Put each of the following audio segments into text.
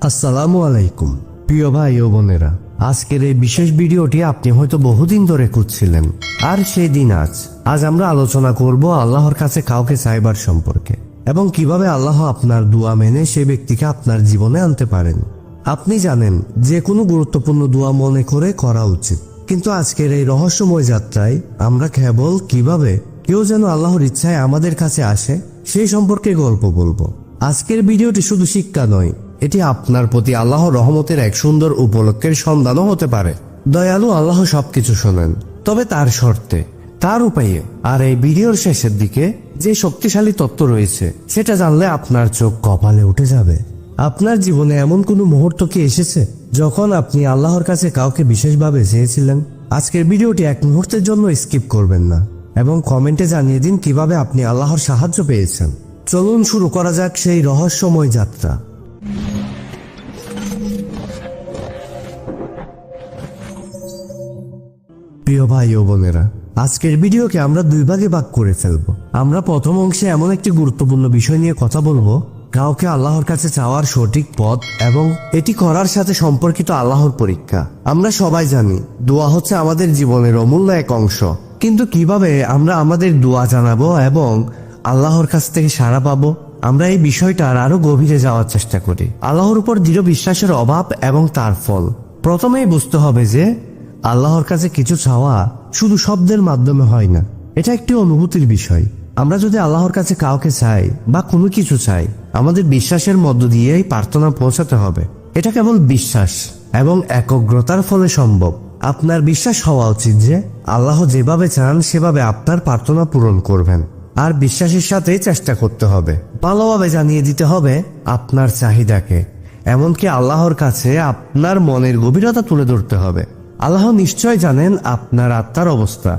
আসসালামু আলাইকুম প্রিয় ভাই ও বোনেরা। আজকের এই বিশেষ ভিডিওটি আপনি হয়তো বহুদিন ধরে খুঁজছিলেন। আর সেই দিন আজ। আজ আমরা আলোচনা করব আল্লাহর কাছে কাউকে চাইবার সম্পর্কে এবং কীভাবে আল্লাহ আপনার দোয়া মেনে সেই ব্যক্তিকে আপনার জীবনে আনতে পারেন। আপনি জানেন, যে কোনো গুরুত্বপূর্ণ দোয়া মনে করে করা উচিত। কিন্তু আজকের এই রহস্যময় যাত্রায় আমরা কেবল কীভাবে কেউ যেন আল্লাহর ইচ্ছায় আমাদের কাছে আসে, সেই সম্পর্কে গল্প বলব। আজকের ভিডিওটি শুধু শিক্ষা নয়, এটি আপনার প্রতি আল্লাহর রহমতের এক সুন্দর উপলক্ষের সন্ধানও হতে পারে। দয়ালু আল্লাহ সবকিছু শোনেন, তবে তার শর্তে, তার উপায়ে, আর এই ভিডিওর শেষের দিকে যে শক্তিশালী তত্ত্ব রয়েছে, সেটা জানলে আপনার চোখ কপালে উঠে যাবে। আপনার জীবনে এমন কোনো মুহূর্ত কি এসেছে, যখন আপনি আল্লাহর কাছে কাউকে বিশেষভাবে চেয়েছিলেন? আজকের ভিডিওটি এক মুহূর্তের জন্য স্কিপ করবেন না। এবং কমেন্টে জানিয়ে দিন কীভাবে আপনি আল্লাহর সাহায্য পেয়েছেন। চলুন শুরু করা যাক সেই রহস্যময় যাত্রা। প্রিয় ভাই ও বোনেরা, আজকের ভিডিওকে আমরা দুই ভাগে ভাগ করে ফেলব। আমরা প্রথম অংশে এমন একটি গুরুত্বপূর্ণ বিষয় নিয়ে কথা বলব, কাউকে আল্লাহর কাছে চাওয়ার সঠিক পথ এবং এটি করার সাথে সম্পর্কিত আল্লাহর পরীক্ষা। আমরা সবাই জানি, দোয়া হচ্ছে আমাদের জীবনের অমূল্য এক অংশ। কিন্তু কীভাবে আমরা আমাদের দোয়া জানাব এবং আল্লাহর কাছ থেকে সাড়া পাবো? আমরা এই বিষয়টার আরও গভীরে যাওয়ার চেষ্টা করি। আল্লাহর উপর দৃঢ় বিশ্বাসের অভাব এবং তার ফল। প্রথমেই বুঝতে হবে যে আল্লাহর কাছে কিছু চাওয়া শুধু শব্দের মাধ্যমে হয় না। এটা একটি অনুভূতির বিষয়। আমরা যদি আল্লাহর কাছে কাউকে চাই বা কোনো কিছু চাই, আমাদের বিশ্বাসের মধ্য দিয়েই প্রার্থনা পৌঁছাতে হবে। এটা কেবল বিশ্বাস এবং একগ্রতার ফলে সম্ভব। আপনার বিশ্বাস হওয়া উচিত যে আল্লাহ যেভাবে চান, সেভাবে আপনার প্রার্থনা পূরণ করবেন। আর বিশ্বাসের সাথে চেষ্টা করতে হবে। ভালোভাবে জানিয়ে দিতে হবে আপনার চাহিদাকে। এমনকি আল্লাহর কাছে আপনার মনের গভীরতা তুলে ধরতে হবে। আল্লাহ নিশ্চয় জানেন আপনার আত্মার অবস্থা,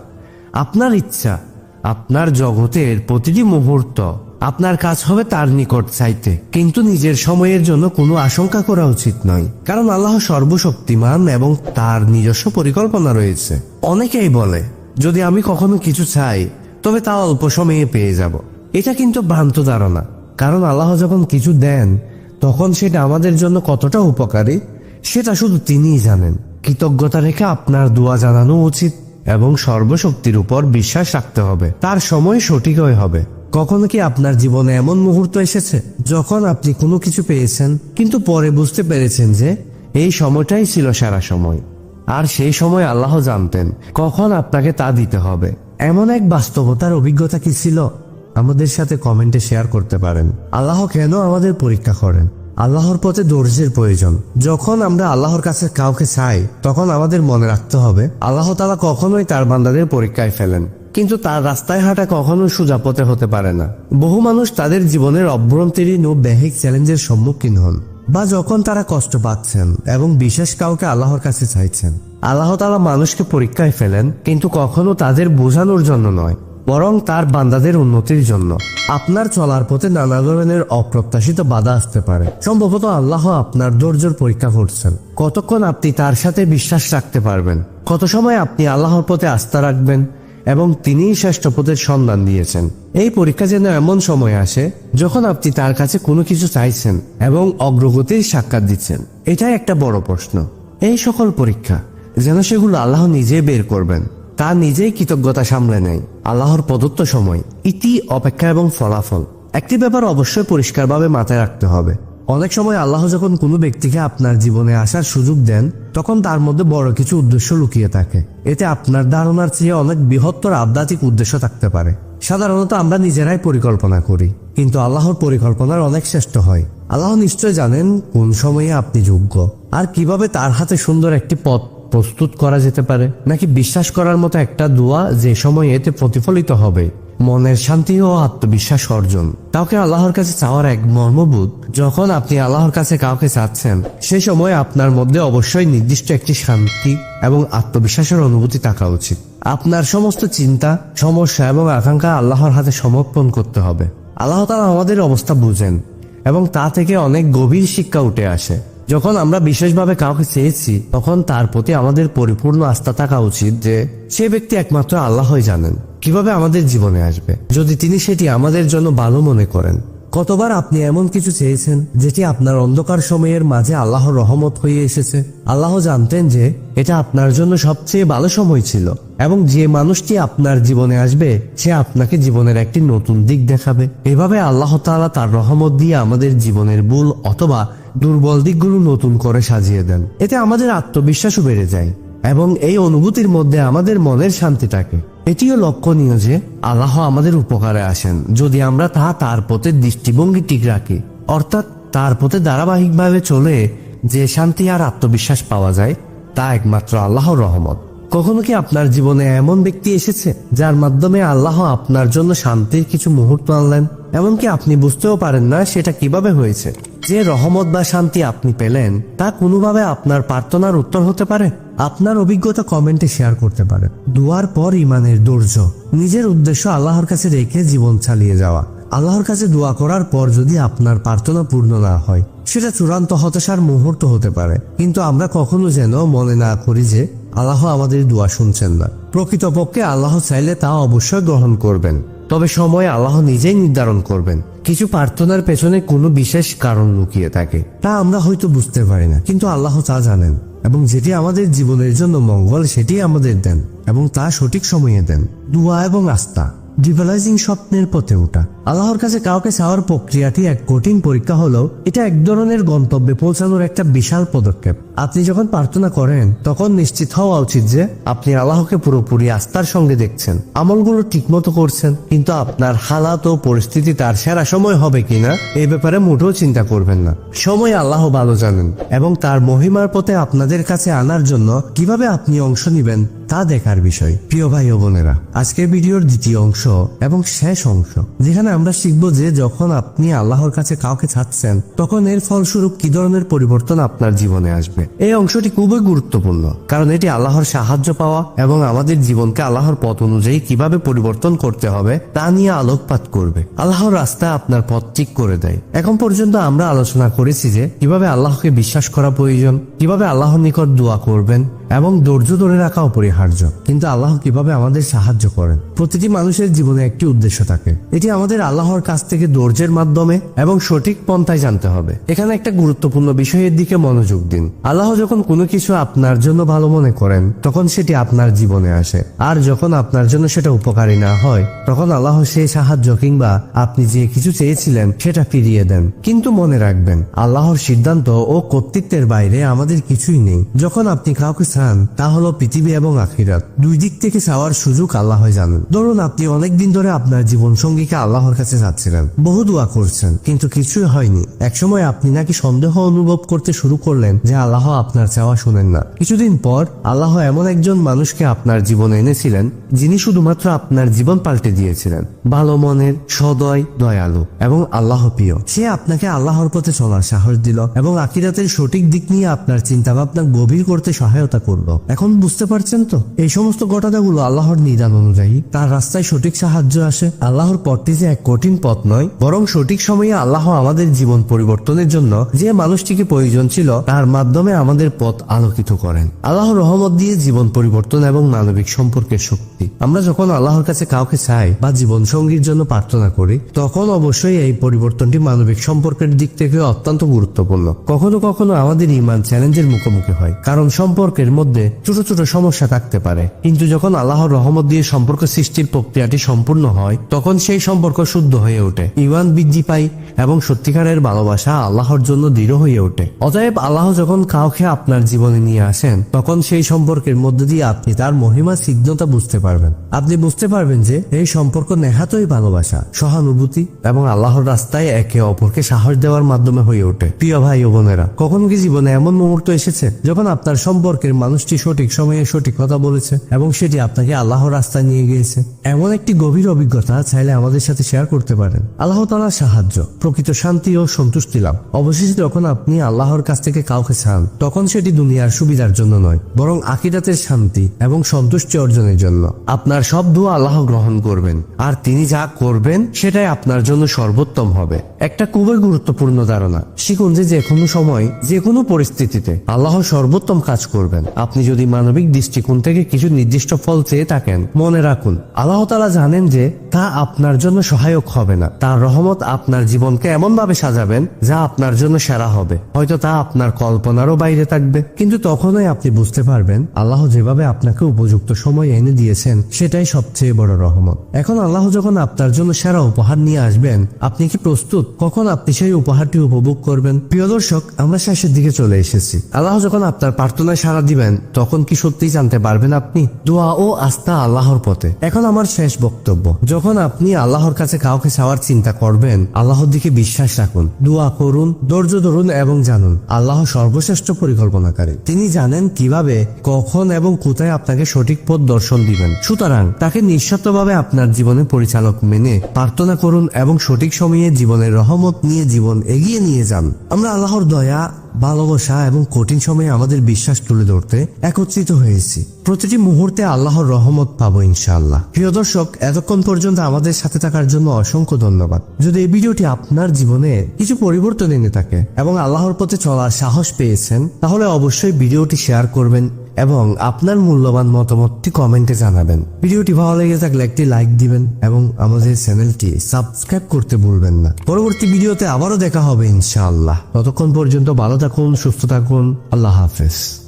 আপনার ইচ্ছা, আপনার জগতের প্রতিটি মুহূর্ত। আপনার কাজ হবে তার নিকট চাইতে। কিন্তু নিজের সময়ের জন্য কোনো আশঙ্কা করা উচিত নয়। কারণ আল্লাহ সর্বশক্তিমান এবং তার নিজস্ব পরিকল্পনা রয়েছে। অনেকেই বলে, যদি আমি কখনো কিছু চাই, তবে তা অল্প সময়ে পেয়ে যাব। এটা কিন্তু ভ্রান্ত ধারণা। কারণ আল্লাহ যখন কিছু দেন, তখন সেটা আমাদের জন্য কতটা উপকারী, সেটা শুধু তিনিই জানেন। কৃতজ্ঞতা রেখে আপনার দোয়া জানানো উচিত এবং সর্বশক্তির উপর বিশ্বাস রাখতে হবে। তার সময় সঠিকই হবে। কখনো কি আপনার জীবনে এমন মুহূর্ত এসেছে যখন আপনি কোনো কিছু পেয়েছেন, কিন্তু পরে বুঝতে পেরেছেন যে এই সময়টাই ছিল সারা সময়? আর সেই সময় আল্লাহ জানতেন কখন আপনাকে তা দিতে হবে। এমন এক বাস্তবতার অভিজ্ঞতা কি ছিল? আমাদের সাথে কমেন্টে শেয়ার করতে পারেন। আল্লাহ কেন আমাদের পরীক্ষা করেন? আল্লাহর পথে ধৈর্যের প্রয়োজন। যখন আমরা আল্লাহর কাছে কাউকে চাই, তখন আমাদের মনে রাখতে হবে, আল্লাহ তালা কখনোই তার বান্দাদের পরীক্ষায় ফেলেন। কিন্তু তার রাস্তায় হাঁটা কখনো সোজা পথে হতে পারে না। বহু মানুষ তাদের জীবনের অভ্যন্তরীণ ও ব্যাহিক চ্যালেঞ্জের সম্মুখীন হন বা যখন তারা কষ্ট পাচ্ছেন এবং বিশেষ কাউকে আল্লাহর কাছে চাইছেন। আল্লাহ তালা মানুষকে পরীক্ষায় ফেলেন, কিন্তু কখনো তাদের বোঝানোর জন্য নয়, বরং তার বান্দাদের উন্নতির জন্য। আপনার চলার পথে নানা ধরনের অপ্রত্যাশিত বাধা আসতে পারে। সম্ভবত আল্লাহ আপনার ধৈর্যের পরীক্ষা করছেন। কতক্ষণ আপনি তার সাথে বিশ্বাস রাখতে পারবেন? কত সময় আপনি আল্লাহর পথে আস্থা রাখবেন? এবং তিনিই শ্রেষ্ঠ পথের সন্ধান দিয়েছেন। এই পরীক্ষা যেন এমন সময় আসে যখন আপনি তার কাছে কোনো কিছু চাইছেন এবং অগ্রগতির সাক্ষাৎ দিচ্ছেন। এটাই একটা বড় প্রশ্ন। এই সকল পরীক্ষা যেন সেগুলো আল্লাহ নিজে বের করবেন। তা নিজেই কৃতজ্ঞতা সামলে নেয়। আল্লাহর প্রদত্ত সময়, ইতি, অপেক্ষা এবং ফলাফল। একটি ব্যাপার অবশ্যই পরিষ্কারভাবে মাথায় রাখতে হবে। অনেক সময় আল্লাহ যখন কোনো ব্যক্তিকে আপনার জীবনে আসার সুযোগ দেন, তখন তার মধ্যে বড় কিছু উদ্দেশ্য লুকিয়ে থাকে। এতে আপনার ধারণার চেয়ে অনেক বৃহত্তর আধ্যাত্মিক উদ্দেশ্য থাকতে পারে। সাধারণত আমরা নিজেরাই পরিকল্পনা করি, কিন্তু আল্লাহর পরিকল্পনার অনেক শ্রেষ্ঠ হয়। আল্লাহ নিশ্চয় জানেন কোন সময়ে আপনি যোগ্য। আর কীভাবে তার হাতে সুন্দর একটি পথ প্রস্তুত করা যেতে পারে, নাকি বিশ্বাস করার মতো একটা দোয়া যে সময় এতে প্রতিফলিত হবে। মনের শান্তি ও আত্মবিশ্বাস অর্জন। কাউকে আল্লাহর কাছে চাওয়ার এক মর্মবোধ, যখন আপনি আল্লাহর কাছে কাউকে চাচ্ছেন, সে সময় আপনার মধ্যে অবশ্যই নির্দিষ্ট একটি শান্তি এবং আত্মবিশ্বাসের অনুভূতি থাকা উচিত। আপনার সমস্ত চিন্তা, সমস্যা এবং আকাঙ্ক্ষা আল্লাহর হাতে সমর্পণ করতে হবে। আল্লাহ তালা আমাদের অবস্থা বুঝেন এবং তা থেকে অনেক গভীর শিক্ষা উঠে আসে। যখন আমরা বিশেষভাবে কাউকে চেয়েছি, তখন তার প্রতি আমাদের পরিপূর্ণ আস্থা থাকা উচিত যে, সে ব্যক্তি একমাত্র আল্লাহই জানেন। কীভাবে আমাদের জীবনে আসবে? যদি তিনি সেটি আমাদের জন্য ভালো মনে করেন, কতবার আপনি এমন কিছু চেয়েছেন যেটি আপনার অন্ধকার সময়ের মাঝে আল্লাহ রহমত হয়ে এসেছে? আল্লাহ জানতেন যে এটা আপনার জন্য সবচেয়ে ভালো সময় ছিল এবং যে মানুষটি আপনার জীবনে আসবে, সে আপনাকে জীবনের একটি নতুন দিক দেখাবে। এভাবে আল্লাহ তাআলা তার রহমত দিয়ে আমাদের জীবনের ভুল অথবা দুর্বল দিকগুলো নতুন করে সাজিয়ে দেন। এতে আমাদের আত্মবিশ্বাসও বেড়ে যায় এবং এই অনুভূতির মধ্যে আমাদের মনের শান্তি থাকে। এটিও লক্ষণীয় যে আল্লাহ আমাদের উপকারে আসেন, যদি আমরা তা তার পথে দৃষ্টিভঙ্গি ঠিক রাখি। অর্থাৎ তার পথে ধারাবাহিকভাবে চলে যে শান্তি আর আত্মবিশ্বাস পাওয়া যায়, তা একমাত্র আল্লাহর রহমত। কখনো কি আপনার জীবনে এমন ব্যক্তি এসেছে, যার মাধ্যমে আল্লাহ আপনার জন্য শান্তির কিছু মুহূর্ত আনলেন? এমনকি আপনি বুঝতেও পারেন না সেটা কীভাবে হয়েছে। যে রহমত বা শান্তি আপনি পেলেন, তা কোনোভাবে আপনার প্রার্থনার উত্তর হতে পারে? আপনার অভিজ্ঞতা কমেন্টে শেয়ার করতে পারেন। দুয়ার পর ইমানের ধৈর্য নিজের উদ্দেশ্য আল্লাহর কাছে রেখে জীবন চালিয়ে যাওয়া। আল্লাহর কাছে দোয়া করার পর যদি আপনার প্রার্থনা পূর্ণ না হয়, সেটা চূড়ান্ত হতাশার মুহূর্ত হতে পারে। কিন্তু আমরা কখনো যেন মনে না করি যে আল্লাহ আমাদের দোয়া শুনছেন না। প্রকৃতপক্ষে আল্লাহ চাইলে তা অবশ্যই গ্রহণ করবেন। তবে সময় আল্লাহ নিজেই নির্ধারণ করবেন। কিছু প্রার্থনার পেছনে কোনো বিশেষ কারণ লুকিয়ে থাকে। তা আমরা হয়তো বুঝতে পারি না, কিন্তু আল্লাহ তা জানেন। এবং যেটি আমাদের জীবনের জন্য মঙ্গল সেটি আমাদের দেন এবং তা সঠিক সময়ে দেন। দোয়া এবং আস্থা। ডিভালাইজিং স্বপ্নের পথে ওঠা। আল্লাহর কাছে কাউকে চাওয়ার প্রক্রিয়াটি এক কঠিন পরীক্ষা হলেও এটা এক ধরনের গন্তব্যে পৌঁছানোর একটা বিশাল পদক্ষেপ। আপনি যখন প্রার্থনা করেন, তখন নিশ্চিত হওয়া উচিত যে আপনি আল্লাহকে পুরোপুরি আস্থার সঙ্গে দেখছেন। আমলগুলো ঠিকমতো করছেন, কিন্তু আপনার হালাত ও পরিস্থিতি তার সেরা সময় হবে কিনা এই ব্যাপারে মোটেও চিন্তা করবেন না। সময় আল্লাহ ভালো জানেন, এবং তার মহিমার পথে আপনাদের কাছে আনার জন্য কীভাবে আপনি অংশ নেবেন তা দেখার বিষয়। প্রিয় ভাই ও বোনেরা, আজকের ভিডিওর দ্বিতীয় অংশ এবং শেষ অংশ, যেখানে আমরা শিখব যে যখন আপনি আল্লাহর কাছে কাউকে চাচ্ছেন তখন এর ফলস্বরূপ কি ধরনের পরিবর্তন আপনার জীবনে আসবে? এই অংশটি খুবই গুরুত্বপূর্ণ, কারণ এটি আল্লাহর সাহায্য পাওয়া এবং আমাদের জীবনকে আল্লাহর পথ অনুযায়ী কীভাবে পরিবর্তন করতে হবে, তা নিয়ে আলোকপাত করবে। আল্লাহর রাস্তা আপনার পথ ঠিক করে দেয়। এখন পর্যন্ত আমরা আলোচনা করেছি যে কীভাবে আল্লাহকে বিশ্বাস করা প্রয়োজন, কীভাবে আল্লাহর নিকট দোয়া করবেন এবং ধৈর্য ধরে রাখা অপরিহার্য। কিন্তু আল্লাহ কীভাবে আমাদের সাহায্য করেন? প্রতিটি মানুষের জীবনে একটি উদ্দেশ্য থাকে। এটি আমাদের আল্লাহর কাছ থেকে ধৈর্যের মাধ্যমে এবং সঠিক পন্থায় জানতে হবে। এখানে একটা গুরুত্বপূর্ণ বিষয়ের দিকে মনোযোগ দিন। আল্লাহ যখন কোনো কিছু আপনার জন্য ভালো মনে করেন, তখন সেটি আপনার জীবনে আসে। আর যখন আপনার জন্য সেটা উপকারী না হয়, তখন আল্লাহ সেই সাহায্য কিংবা আপনি যে কিছু চেয়েছিলেন, সেটা ফিরিয়ে দেন। কিন্তু মনে রাখবেন, আল্লাহর সিদ্ধান্ত ও কর্তৃত্বের বাইরে আমাদের কিছুই নেই। যখন আপনি কাউকে চান তা হলো পৃথিবী এবং আখিরাত। দুই দিক থেকে চাওয়ার সুযোগ আল্লাহ জানেন। ধরুন আপনি অনেকদিন ধরে আপনার জীবন সঙ্গীকে আল্লাহর কাছে যাচ্ছিলেন বহু দোয়া করছেন, কিন্তু কিছুই হয়নি। একসময় আপনি নাকি সন্দেহ অনুভব করতে শুরু করলেন যে আল্লাহ আপনার চাওয়া শুনেন না। কিছুদিন পর আল্লাহ এমন একজন মানুষকে আপনার জীবনে এনেছিলেন, যিনি শুধুমাত্র আপনার জীবন পাল্টে দিয়েছিলেন। ভালো মনের, সদয়, দয়ালু এবং আল্লাহ প্রিয়। সে আপনাকে আল্লাহর পথে চলার সাহস দিল এবং আকিরাতের সঠিক দিক নিয়ে আপনার চিন্তা ভাবনা গভীর করতে সহায়তা করল এখন বুঝতে পারছেন তো? এই সমস্ত ঘটনাগুলো আল্লাহর নিদান অনুযায়ী তার রাস্তায় সঠিক সাহায্য আসে। আল্লাহর পথটি যে এক কঠিন পথ নয়, বরং সঠিক সময়ে আল্লাহ আমাদের জীবন পরিবর্তনের জন্য যে মানুষটিকে প্রয়োজন ছিল, তার মাধ্যমে আমাদের পথ আলোকিত করেন। আল্লাহর রহমত দিয়ে জীবন পরিবর্তন এবং মানবিক সম্পর্কের শক্তি। আমরা যখন আল্লাহর কাছে কাউকে চাই বা জীবন সঙ্গীর জন্য প্রার্থনা করি, তখন অবশ্যই এই পরিবর্তনটি মানবিক সম্পর্কের দিক থেকে অত্যন্ত গুরুত্বপূর্ণ। কখনো কখনো আমাদের ইমান চ্যালেঞ্জের মুখোমুখি হয়, কারণ সম্পর্কের মধ্যে ছোট ছোট সমস্যা থাকতে পারে। কিন্তু যখন আল্লাহর রহমত দিয়ে সম্পর্ক সৃষ্টির প্রক্রিয়াটি সম্পূর্ণ হয়, তখন সেই সম্পর্ক শুদ্ধ হয়ে ওঠে। ইমান বৃদ্ধি পায় এবং সত্যিকারের ভালোবাসা আল্লাহর জন্য দৃঢ় হয়ে ওঠে। অতএব আল্লাহ যখন কাউকে আপনার জীবনে নিয়ে আসেন, তখন সেই সম্পর্কের মধ্যে দিয়ে আপনি তার মহিমা, সিদ্ধতা বুঝতে পারবেন। আপনি বুঝতে পারবেন যে এই সম্পর্ক নেহাতই ভালোবাসা, সহানুভূতি এবং আল্লাহর রাস্তায় একে অপরকে সাহস দেওয়ার মাধ্যমে হয়ে ওঠে। প্রিয় ভাই ও বোনেরা, কখন কি জীবনে এমন মুহূর্ত এসেছে যখন আপনার সম্পর্কের মানুষটি সঠিক সময়ে সঠিক কথা বলেছে এবং সেটি আপনাকে আল্লাহর রাস্তায় নিয়ে গিয়েছে। এমন একটি গভীর অভিজ্ঞতা চাইলে আমাদের সাথে শেয়ার করতে পারেন। আল্লাহ তালার সাহায্য, প্রকৃত শান্তি ও সন্তুষ্টি লাভ। অবশেষে যখন আপনি আল্লাহর কাছ থেকে কাউকে চান, তখন সেটি দুনিয়ার সুবিধার জন্য নয়, বরং আকিরাতের শান্তি এবং সন্তুষ্টি অর্জনের জন্য। আপনার সব দোয়া আল্লাহ গ্রহণ করবেন, আর তিনি যা করবেন সেটাই আপনার জন্য সর্বোত্তম হবে। একটা খুবই গুরুত্বপূর্ণ ধারণা, শিখুন যে যে কোনো সময় যে কোনো পরিস্থিতিতে আল্লাহ সর্বোত্তম কাজ করবেন। আপনি যদি মানবিক দৃষ্টিকোণ থেকে কিছু নির্দিষ্ট ফল চেয়ে থাকেন, মনে রাখুন, আল্লাহ তালা জানেন যে তা আপনার জন্য সহায়ক হবে না। তার রহমত আপনার জীবনকে এমন ভাবে সাজাবেন যা আপনার জন্য সেরা হবে। হয়তো তা আপনার কল্পনারও বাইরে থাকবে। কিন্তু তখনই আপনি বুঝতে পারবেন, আল্লাহ যেভাবে আপনাকে উপযুক্ত সময় এনে দিয়েছেন, সেটাই সবচেয়ে বড় রহমত। এখন আল্লাহ যখন আপনার জন্য সেরা উপহার নিয়ে আসবেন, আপনি কি প্রস্তুত? কখন আপনি সেই উপহারটি উপভোগ করবেন? প্রিয় দর্শক, আমরা শেষের দিকে চলে এসেছি। আল্লাহ যখন আপনার প্রার্থনায় সাড়া দিবেন তখন কি সত্যিই জানতে পারবেন আপনি? দোয়া ও আস্থা আল্লাহর পথে। এখন আমার শেষ বক্তব্য। যখন আপনি আল্লাহর কাছে কাউকে চাওয়ার চিন্তা করবেন, আল্লাহর দিকে বিশ্বাস রাখুন, দোয়া করুন, ধৈর্য ধরুন এবং জানুন, আল্লাহ সর্বশ্রেষ্ঠ পরিকল্পনাকারী। তিনি জানেন কীভাবে, কখন এবং কোথায় আপনাকে সঠিক পথ দর্শন দিবেন। সুতরাং তাকে নিঃস্বার্থভাবে আপনার জীবনে পরিচালক মেনে প্রার্থনা করুন এবং সঠিক সময়ে জীবনের রহমত নিয়ে জীবন এগিয়ে নিয়ে যান। আমরা আল্লাহর দয়া ভালোবাসা এবং কঠিন সময়ে আমাদের বিশ্বাস তুলে ধরতে একত্রিত হয়েছি। প্রতিটি মুহূর্তে আল্লাহর রহমত পাবো ইনশাআল্লাহ। প্রিয় দর্শক, এতক্ষণ পর্যন্ত আমাদের সাথে থাকার জন্য অসংখ্য ধন্যবাদ। যদি এই ভিডিওটি আপনার জীবনে কিছু পরিবর্তন এনে থাকে এবং আল্লাহর পথে চলার সাহস পেয়েছেন, তাহলে অবশ্যই ভিডিওটি শেয়ার করবেন এবং আপনার মূল্যবান মতামতটি কমেন্টে জানাবেন। ভিডিওটি ভালো লেগে থাকলে একটি লাইক দিবেন এবং আমাদের চ্যানেলটি সাবস্ক্রাইব করতে ভুলবেন না। পরবর্তী ভিডিওতে আবারও দেখা হবে ইনশাআল্লাহ। ততক্ষণ পর্যন্ত ভালো থাকুন, সুস্থ থাকুন। আল্লাহ হাফেজ।